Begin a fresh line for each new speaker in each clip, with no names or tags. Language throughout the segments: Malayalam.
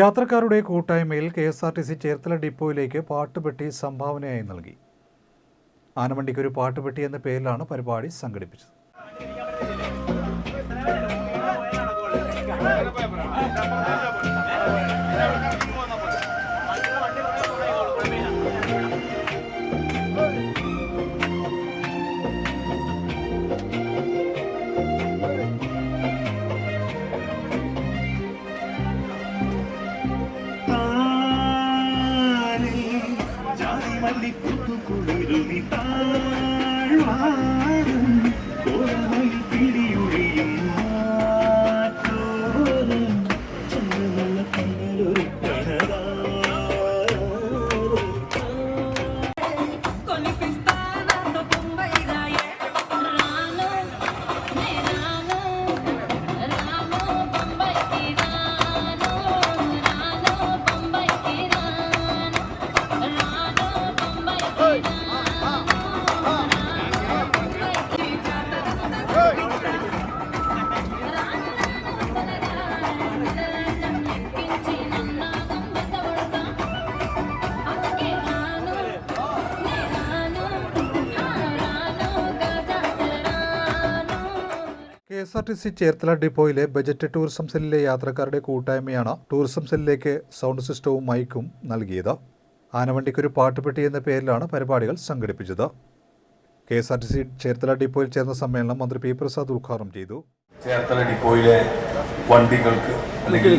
യാത്രക്കാരുടെ കൂട്ടായ്മയിൽ K S R T C Cherthala ഡിപ്പോയിലേക്ക് പാട്ടുപെട്ടി സംഭാവനയായി നൽകി. ഒരു പാട്ടുപെട്ടി എന്ന പേരിലാണ് പരിപാടി സംഘടിപ്പിച്ചത്. gritar. S R T C Cherthala ഡിപ്പോയിലെ budget tourism സെല്ലിലെ യാത്രക്കാരുടെ കൂട്ടായ്മയാണ് ടൂറിസം സെല്ലിലേക്ക് സൗണ്ട് സിസ്റ്റവും മൈക്കും നൽകിയത്. ആനവണ്ടിക്കൊരു പാട്ടുപെട്ടി എന്ന പേരിലാണ് പരിപാടികൾ സംഘടിപ്പിച്ചത്. K S R T C Cherthala ഡിപ്പോയിൽ ചേർന്ന സമ്മേളനം മന്ത്രി പി പ്രസാദ് ഉദ്ഘാടനം ചെയ്തു.
ചേർത്തല ഡിപ്പോയിലെ വണ്ടികൾക്ക് അല്ലെങ്കിൽ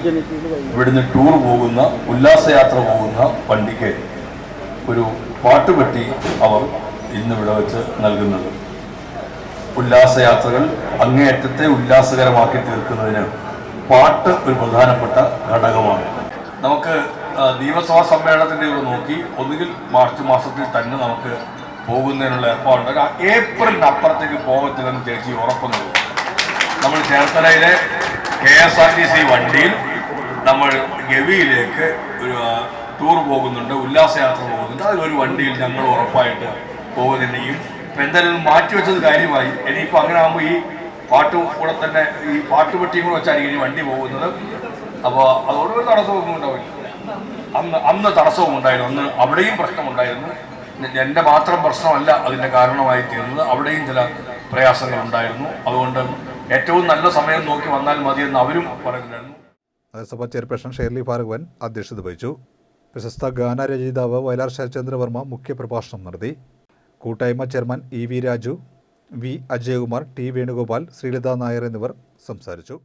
ഇവിടുന്ന് ടൂർ പോകുന്ന ഉല്ലാസയാത്ര പോകുന്ന വണ്ടിക്ക് ഒരു പാട്ടുപെട്ടി അവർ ഇന്ന് വെച്ച് നൽകുന്നത്. ഉല്ലാസയാത്രകൾ അങ്ങേയറ്റത്തെ ഉല്ലാസകരമാക്കി തീർക്കുന്നതിന് പാട്ട് ഒരു പ്രധാനപ്പെട്ട ഘടകമാണ്. നമുക്ക് നിയമസഭാ സമ്മേളനത്തിന്റെ ഇത് നോക്കി ഒന്നുകിൽ മാർച്ച് മാസത്തിൽ തന്നെ നമുക്ക് പോകുന്നതിനുള്ള ഏർപ്പാടുണ്ട്. ഏപ്രിലിന് അപ്പുറത്തേക്ക് പോകത്തില്ലെന്ന് ചേച്ചി ഉറപ്പ് നൽകും നമ്മൾ ചേർത്തലയിലെ K S R T C വണ്ടിയിൽ നമ്മൾ ഗവിയിലേക്ക് ഒരു ടൂർ പോകുന്നുണ്ട് ഉല്ലാസയാത്ര പോകുന്നുണ്ട്. അതിലൊരു വണ്ടിയിൽ ഞങ്ങൾ ഉറപ്പായിട്ട് പോകുന്നുണ്ടെങ്കിൽ ഇപ്പം എന്തായാലും മാറ്റിവെച്ചത് കാര്യമായി. ഇനിയിപ്പോൾ അങ്ങനെ ആകുമ്പോൾ ഈ പാട്ട് കൂടെ തന്നെ ഈ പാട്ട് പെട്ടിയും കൂടെ വെച്ചായിരിക്കും ഇനി വണ്ടി പോകുന്നത്. അപ്പോൾ അതോട് ഒരു തടസ്സമൊന്നും ഉണ്ടാവില്ല. അന്ന് അന്ന് തടസ്സവും ഉണ്ടായിരുന്നു. അന്ന് അവിടെയും പ്രശ്നമുണ്ടായിരുന്നു. എന്റെ മാത്രം പ്രശ്നമല്ല അതിന്റെ കാരണമായി തീർന്നത്. അവിടെയും ചില പ്രയാസങ്ങൾ ഉണ്ടായിരുന്നു അതുകൊണ്ട് ഏറ്റവും നല്ല സമയം നോക്കി വന്നാൽ മതിയെന്ന് അവരും പറയുന്നുണ്ടായിരുന്നു.
നഗരസഭാ ചെയർപേഴ്സൺ ഷേർലി ഭാർഗവൻ അധ്യക്ഷത വഹിച്ചു. പ്രശസ്ത ഗാനരചയിതാവ് വയലാർ ശരചന്ദ്രവർമ്മ മുഖ്യപ്രഭാഷണം നടത്തി. കൂട്ടായ്മ chairman E V Raju V Ajayakumar T Venugopal Sreelatha Nair എന്നിവർ സംസാരിച്ചു.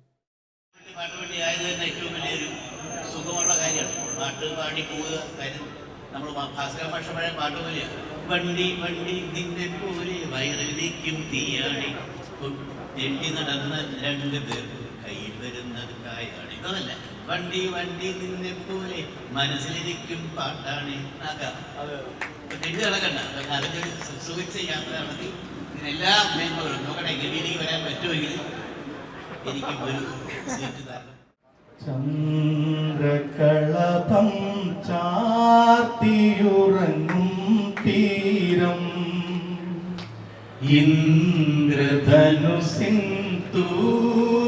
വേണ്ടി വണ്ടി നിന്നെ പോലെ വയറിലേക്കും തീയാണി തെണ്ടി നടന്ന രണ്ട് പേർക്കും കയ്യിൽ വരുന്നത് കായാണ്. ഇതല്ല വണ്ടി വണ്ടി നിന്നെ പോലെ മനസ്സിലിരിക്കും പാട്ടാണ് ആകാം തെണ്ടി നടക്കണ്ട. അതൊക്കെ സുഖിച്ച യാത്രയാണെങ്കിൽ എല്ലാ മേന്മകളും നോക്കട്ടെ. ഗവിയിലേക്ക് വരാൻ പറ്റുമെങ്കിൽ എനിക്ക് ഒരു സീറ്റ് തരണം.
ചന്ദ്രകളഭം ചാർത്തിയുറങ്ങും തീരം. ഇന്ദ്രധനുസിൻ തൂവൽ